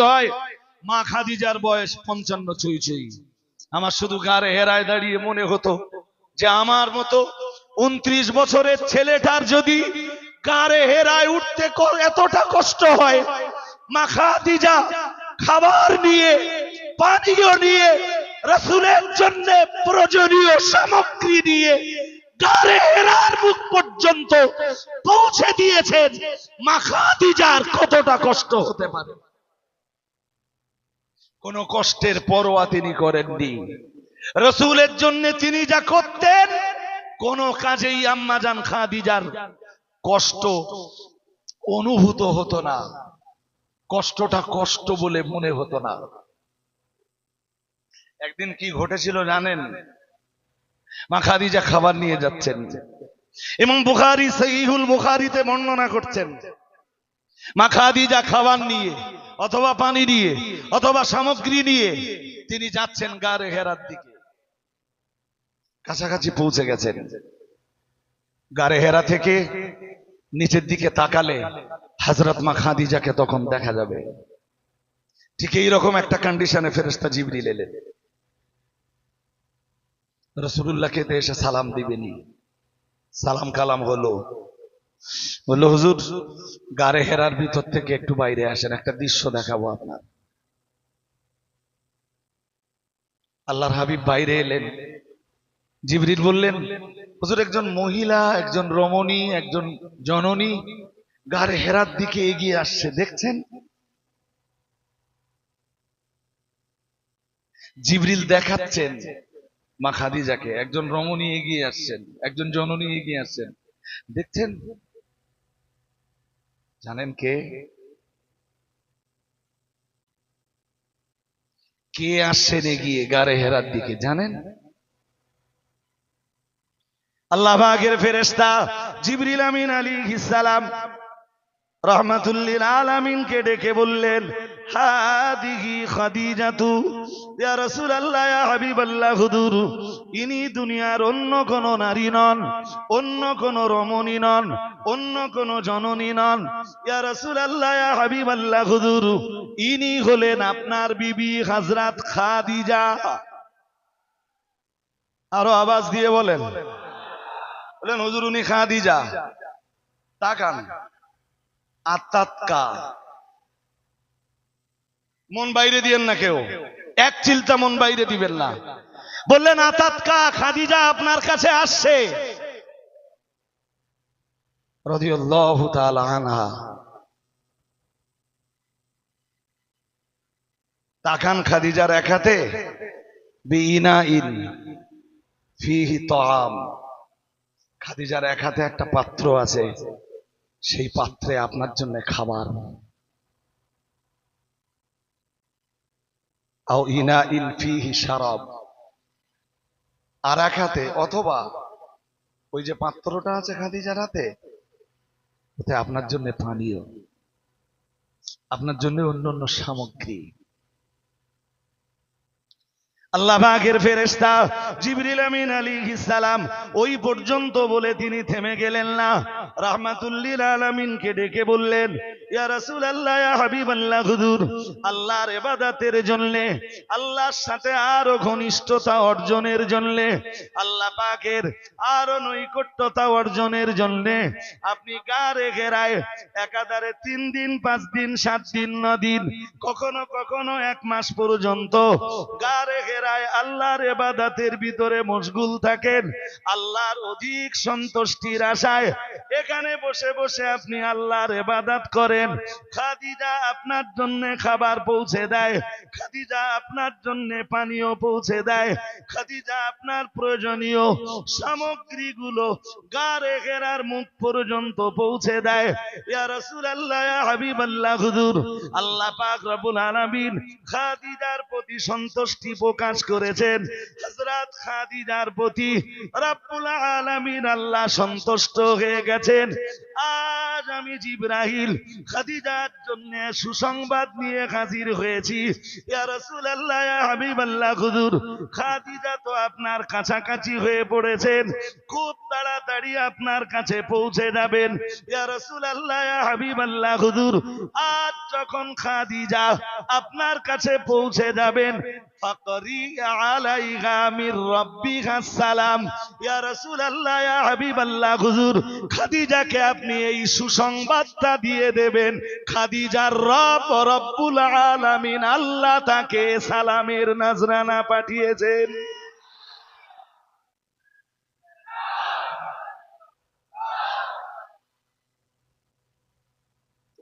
হয়। মা খাদিজার বয়স পঞ্চান্ন আমার শুধু হেরায় দাঁড়িয়ে মনে হতো যে আমার মতো উনত্রিশ বছরের ছেলেটার যদি গারে হেরায় উঠতে এতটা কষ্ট হয়, মা খাদিজা খাবার নিয়ে, পানীয় নিয়ে, রসুলের জন্য প্রয়োজনীয় সামগ্রী নিয়ে পৌঁছে দিয়েছেন। মা কতটা কষ্ট হতে পারে? কোন কষ্টের পরোয়া তিনি করেননি। রসুলের জন্য তিনি যা করতেন, কোন কাজেই আম্মাজান খাদিজার কষ্ট অনুভূত হতো না। কষ্টটা কষ্ট বলে মনে হতো না। একদিন কি ঘটেছিল জানেন? মা খাদিজা খাবার নিয়ে যাচ্ছেন। এবং বুখারি, সহিহুল বুখারিতে বর্ণনা করছেন, মা খাদিজা খাবার নিয়ে, অথবা পানি নিয়ে, অথবা সামগ্রী নিয়ে তিনি যাচ্ছেন গারে হেরার দিকে। কাছাকাছি পৌঁছে গেছেন। গারে হেরা থেকে নিচের দিকে তাকালে হাজরত মা খাদিজাকে তখন দেখা যাবে। ঠিক এইরকম একটা কন্ডিশনে ফেরেস্তা জিবরিল এলেন। রসুল্লাহকে তো এসে সালাম দিবেনি। সালাম কালাম হলো। বলল, হুজুর গারে হেরার ভিতর থেকে একটু বাইরে আসেন, একটা দৃশ্য দেখাবো আপনার। আল্লাহর হাবিব বাইরে এলেন। জিবরিল বললেন, হুজুর, একজন মহিলা, একজন রমণী, একজন জননী গারে হেরার দিকে এগিয়ে আসছে, দেখছেন? জিবরিল দেখাচ্ছেন মা খাদিজাকে, একজন রমণী এগিয়ে আসছেন, একজন জননী এগিয়ে আসছেন। দেখছেন? জানেন কে? কে আসছেন এগিয়ে গারে হেরার দিকে, জানেন? আল্লাহ বাগের ফেরেস্তা জিবরিল আমিন আলী সালাম রহমাতুল্লিল আলামিনকে ডেকে বললেন হাদিহি খাদিজাতু। ইয়া রাসূলুল্লাহ, ইয়া হাবিবাল্লাহ, হুজুর। ইনি দুনিয়ার অন্য কোন নারী নন, অন্য কোন রমণী নন, অন্য কোন জননী নন। ইয়া রাসূলুল্লাহ, ইয়া হাবিবাল্লাহ, হুজুর। ইনি হলেন আপনার বিবি হযরত খাদিজা। আরও আওয়াজ দিয়ে বলেন। বলেন, হুজুর, উনি খাদিজা। তাকান। আত্মাৎকা মন বাইরে দিয়েন না কেউ। এক চিলতা মন বাইরে দিবেন না। বললেন আতাতকা খাদিজা আপনার কাছে আসছে। তাকান খাদিজার এক হাতে। খাদিজার এক হাতে একটা পাত্র আছে। সেই পাত্রে আপনার জন্য খাবার। ইনা ইন ফিহি আর এক হাতে অথবা ওই যে পাত্রটা আছে খাদিজার হাতে ওতে আপনার জন্য পানীয়, আপনার জন্য অন্য অন্য সামগ্রী। আল্লাহ পাকের ফেরেশতা জিবরিল আমিন আলাইহিস সালাম ওই পর্যন্ত বলে তিনি থেমে গেলেন না। রাহমাতুল্লিল ডেকে বললেন আল্লাহর জন্য, আল্লাহর সাথে আরও ঘনিষ্ঠতা অর্জনের জন্য, আল্লাহ পাকের আরও নৈকট্যতা অর্জনের জন্য, আপনি গারে ঘেরায় একাধারে তিন দিন, পাঁচ দিন, সাত দিন, ন দিন, কখনো কখনো এক মাস পর্যন্ত গারে ঘেরায় আল্লাহর এবাদাতের ভিতরে মশগুল থাকেন। আল্লাহর অধিক সন্তুষ্টির আশায় এখানে বসে বসে আপনি আল্লাহর এবাদাত করেন। খাদিজা আপনার জন্য খাবার পৌঁছে দেয়। খাদিজা আপনার জন্য পানীয় পৌঁছে দেয়। খাদিজা আপনার প্রয়োজনীয় সামগ্রীগুলো গারে ঘেরার মুখ পর্যন্ত পৌঁছে দেয়। ইয়া রাসূলুল্লাহ, ইয়া হাবিবাল্লাহ, হুজুর। আল্লাহ পাক রব্বুল আলামিন খাদিজার প্রতি সন্তুষ্টি প্রকাশ করেছেন। হযরত খাদিজার প্রতি রব্বুল আলামিন আল্লাহ সন্তুষ্ট হয়ে গেছেন। আজ আমি জিব্রাহিল খাদিজার জন্য সুসংবাদ নিয়ে হাজির হয়েছি। ইয়া রাসূলুল্লাহ, ইয়া হাবিবাল্লাহ, হুজুর, খাদিজা তো আপনার কাছাকাছি হয়ে পড়েছেন। খুব তাড়াতাড়ি আপনার কাছে পৌঁছে যাবেন। ইয়া রাসূলুল্লাহ, ইয়া হাবিবাল্লাহ, হুজুর, আজ যখন খাদিজা আপনার কাছে পৌঁছে যাবেন আপনি এই সুসংবাদটা দিয়ে দেবেন। খাদিজার রব রব্বুল আলামিন আল্লাহ তাকে সালামের নজরানা পাঠিয়েছেন।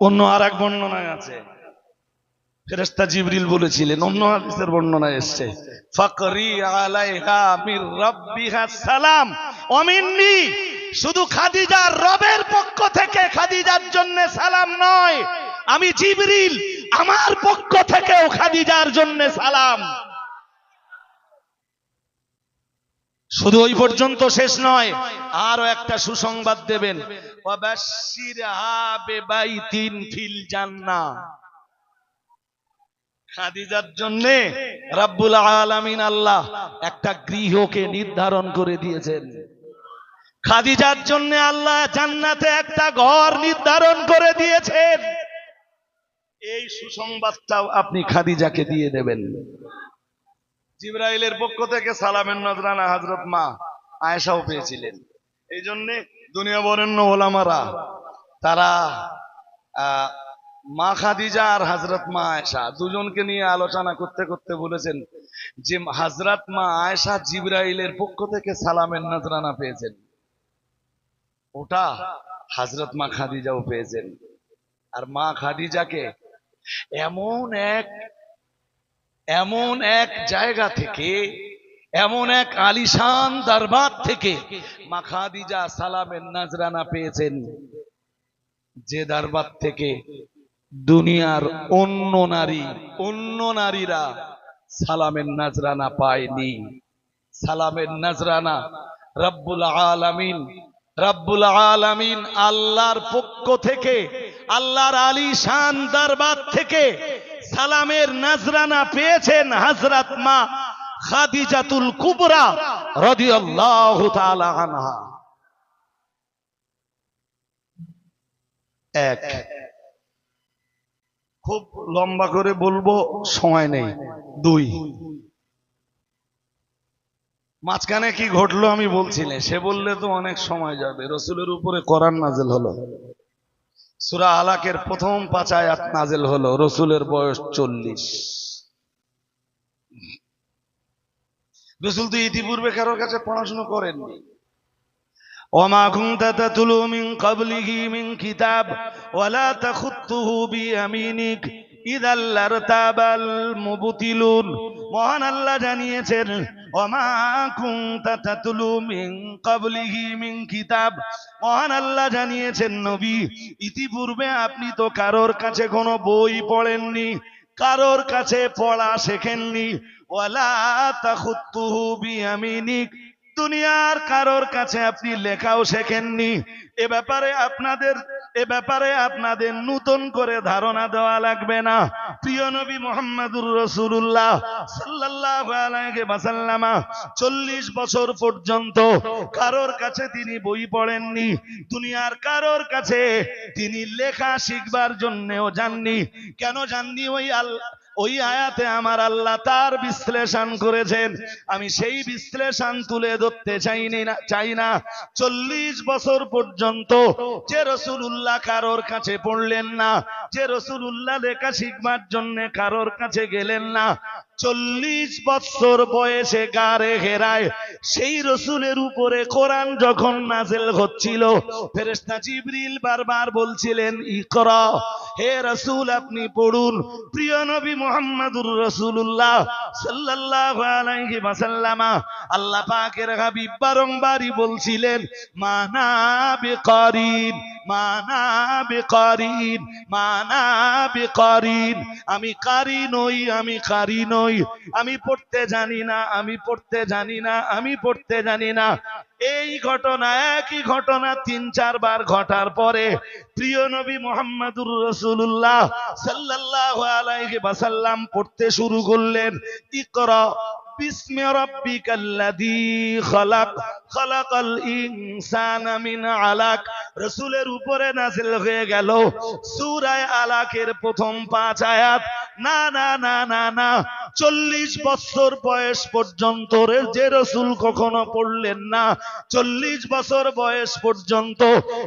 অন্য আর এক বর্ণনায় আছে। ফেরেস্তা জিবরিল বলেছিলেন, অন্য হাদিসের বর্ণনায় এসছে, ফাকরি আলাইহা মির রাব্বিহা সালাম। অমিন্নি, শুধু খাদিজার রবের পক্ষ থেকে খাদিজার জন্য সালাম নয়, আমি জিবরিল আমার পক্ষ থেকেও খাদিজার জন্য সালাম। শুধু ওই পর্যন্ত শেষ নয় আরও একটা সুসংবাদ দেবেন ফিল জান্নাহ। খাদিজার জন্য রাব্বুল আলামিন আল্লাহ একটা গৃহকে নির্ধারণ করে দিয়েছেন। খাদিজার জন্য আল্লাহ জান্নাতে একটা ঘর নির্ধারণ করে দিয়েছেন। এই সুসংবাদটাও আপনি খাদিজাকে দিয়ে দেবেন। জিব্রাইলের পক্ষ থেকে সালামের নজরানা হজরত মা আয়েশাও পেয়েছিলেন। এই জন্য দুনিয়া বরেণ্য ওলামারা, তারা মা খাদিজা আর হজরত মা আয়েশা দুজনকে নিয়ে আলোচনা করতে করতে বলেছেন যে হজরত মা আয়েশা জিব্রাইলের পক্ষ থেকে সালামের নজরানা পেয়েছেন। ওটা হজরত মা খাদিজাও পেয়েছেন। আর মা খাদিজাকে এমন এক এমন এক জায়গা থেকে, এমন এক আলিশান দরবার থেকে মা খাদিজা সালামের নাজরানা পেয়েছেন। যে দরবার থেকে দুনিয়ার অন্য নারী, অন্য নারীরা সালামের নাজরানা পায়নি। সালামের নাজরানা রব্বুল আলামিন রব্বুল আলামিন আল্লাহর পক্ষ থেকে, আল্লাহর আলী শান দরবার থেকে সালামের নাজরানা পেয়েছেন হযরত মা খাদিজাতুল কুবরা রাদিয়াল্লাহু তাআলা আনহা। এক খুব লম্বা করে বলব, সময় নেই, দুই। মাঝখানে কি ঘটলো আমি বলছিলাম সে বললে তো অনেক সময় যাবে। রসুলের উপরে কোরআন নাজেল হলো। সুরা আলাকের প্রথম পাঁচ আয়াত নাজেল হলো, রসুলের বয়স চল্লিশ। রসুল তো ইতিপূর্বে কারোর কাছে পড়াশোনা করেননি। وما كنت تتلو من قبله من كتاب ولا تخطه بيمينك إذا لارتاب المبطلون মহান আল্লাহ জানিয়েছেন ওমা কুনতা তাতলু মিন ক্বাবলিহি মিন কিতাব মহান আল্লাহ জানিয়েছেন নবী ইতিপূর্বে আপনি তো কারোর কাছে কোনো বই পড়েননি কারোর কাছে পড়া শেখেননি ওয়ালা তাখুত্তুহু বিয়ামিনিক দুনিয়ার কারোর কাছে আপনি লেখাও শেখেননি। এ ব্যাপারে আপনাদের, এ ব্যাপারে আপনাদের নতুন করে ধারণা দেওয়া লাগবে না। প্রিয় নবী মোহাম্মদুর রসুল্লাহ ওয়াসাল্লামা চল্লিশ বছর পর্যন্ত কারোর কাছে তিনি বই পড়েননি। দুনিয়ার কারোর কাছে তিনি লেখা শিখবার জন্যও যাননি। কেন যাননি? ওই আল্লাহ ওই আয়াতে আমার আল্লাহ তার বিশ্লেষণ করেছেন। আমি সেই বিশ্লেষণ তুলে ধরতে চাইনি না, চাই না। চল্লিশ বছর পর্যন্ত যে রসুল্লাহ কারোর কাছে পড়লেন না, যে রসুল উল্লাহ লেখা শিখবার জন্য কারোর কাছে গেলেন না চল্লিশ বছর বয়সে গারে হেরায়, সেই রসুলের উপরে কোরআন যখন নাজেল হচ্ছিল, ফেরেশতা জিবরিল বারবার বলছিলেন, ইকরা, হে রসুল, আপনি পড়ুন। প্রিয় নবী মুহাম্মদুর রাসূলুল্লাহ সাল্লাল্লাহু আলাইহি আল্লাহ পাকের হাবিব বারংবারই বলছিলেন, মানা বিকারিন। মানা বিকারিন আমি কারি নই, আমি কারি নই। আমি পড়তে জানি না, আমি পড়তে জানি না, আমি পড়তে জানি না। এই ঘটনা একই ঘটনা তিন, চারবার ঘটার পরে প্রিয় নবী মোহাম্মদুর রসুল্লাহ সাল্লাল্লাহু আলাইহি ওয়াসাল্লাম পড়তে শুরু করলেন, ইকরা বিস্মি রাব্বিকাল্লাযী খালাক, খালাকাল ইনসানা মিন আলাক। রাসূলের উপরে নাযিল হয়ে গেল সূরা আলাকের প্রথম পাঁচ আয়াত। না না না না না, চল্লিশ বছর বয়স পর্যন্ত যে রসুল কখনো পড়লেন না, চল্লিশ বছর বয়স পর্যন্ত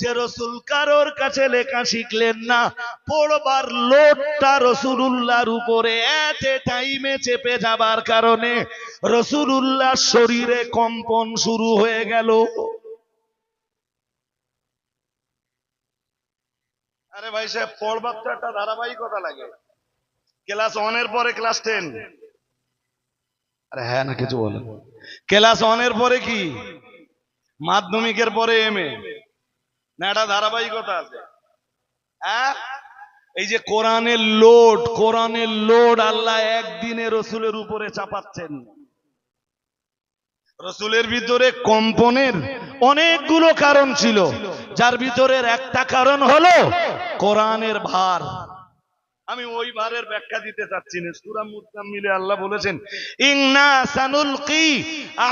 যে রসুল কারোর কাছে লেখা শিখলেন না পড়বার লোডটা রসুলুল্লাহর উপরে এট এ টাইমে চেপে যাবার কারণে রসুলুল্লাহ শরীরে কম্পন শুরু হয়ে গেল। আরে ভাই সাহেব পড়বার তো একটা ধারাবাহিকতা লাগে। ক্লাস ওয়ানের পরে ক্লাস টেন আরে হ্যাঁ না, কিছু বলেন। ক্লাস পরে কি? মাধ্যমিকের পরে এম এ না একটা ধারাবাহিকতা আছে। হ্যাঁ? এই যে কোরআনের লোড কোরআনের লোড আল্লাহ একদিনে রসুলের উপরে চাপাচ্ছেন। রসুলের ভিতরে কম্পনের অনেকগুলো কারণ ছিল। যার ভিতরের একটা কারণ হলো কোরআনের ভার। আমি ওই ভারের ব্যাখ্যা দিতে চাচ্ছি না। সূরা মুজাম্মিলে আল্লাহ বলেছেন, ইন্না সানুলকি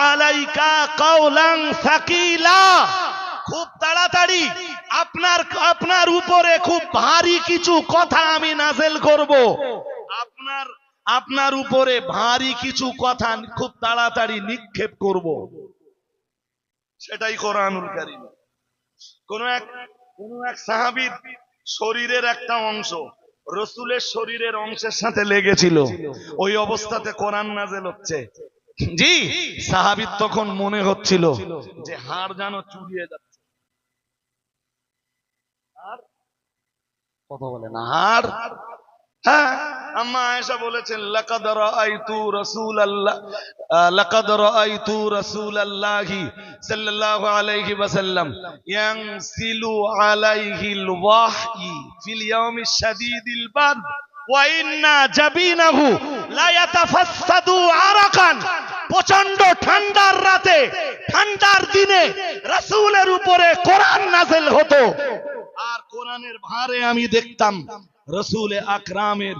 আলাইকা কাওলান সাকিলা। খুব তাড়াতাড়ি আপনার আপনার উপরে খুব ভারী কিছু কথা আমি নাজেল করব। আপনার আপনার উপরে ভারী কিছু কথা খুব তাড়াতাড়ি নিক্ষেপ করব। সেটাই কোরআনুল কারীম। কোন এক কোন এক সাহাবীর শরীরের একটা অংশ রসুলের শরীরের অংশের সাথে লেগেছিল। ওই অবস্থাতে কোরআন নাজেল হচ্ছে। জি, সাহাবীর তখন মনে হচ্ছিল যে হাড় যেন চুরিয়ে যাচ্ছে? কথা বলে না। হ্যাঁ প্রচণ্ড ঠান্ডার রাতে ঠান্ডার দিনে রাসূলের উপরে কোরআন নাযিল হতো। আর কোরআনের ভারে আমি দেখতাম রসুলে আকরামের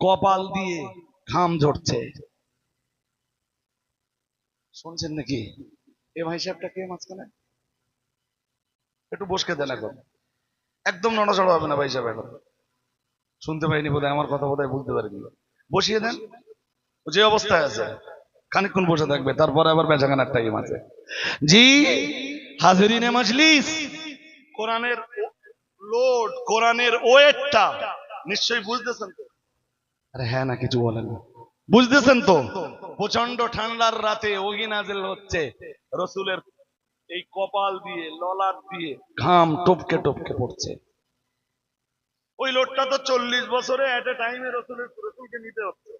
কপাল দিয়ে ঘাম ঝরছে। শুনছেন নাকি? এ ভাই সাহেবটা কে মাঝখানে? একটু বসকে দেন এখন। একদম নড়াচড়া হবে না ভাই সাহেব এখন। শুনতে পাইনি বোধহয়, আমার কথা বোধহয় বুঝতে পারিনি। বসিয়ে দেন। যে অবস্থায় আছে, খানিকক্ষণ বসে থাকবে, তারপরে আবার বেচাখানার টাইম আছে। জি, হাজরিনে মজলিস। কোরআনের লোড কোরআনের ওয়েটটা। নিশ্চয়ই বুঝতেছেন তো? আরে হ্যাঁ না কিছু বলেন বুঝতেছেন তো? প্রচণ্ড ঠান্ডার রাতে নাজেল হচ্ছে। রসুলের এই কপাল দিয়ে ললাট দিয়ে। ঘাম টপকে টপকে পড়ছে। ওই লোডটা তো চল্লিশ বছরে এট এ টাইমে রসুলের রসুলকে নিতে হচ্ছে।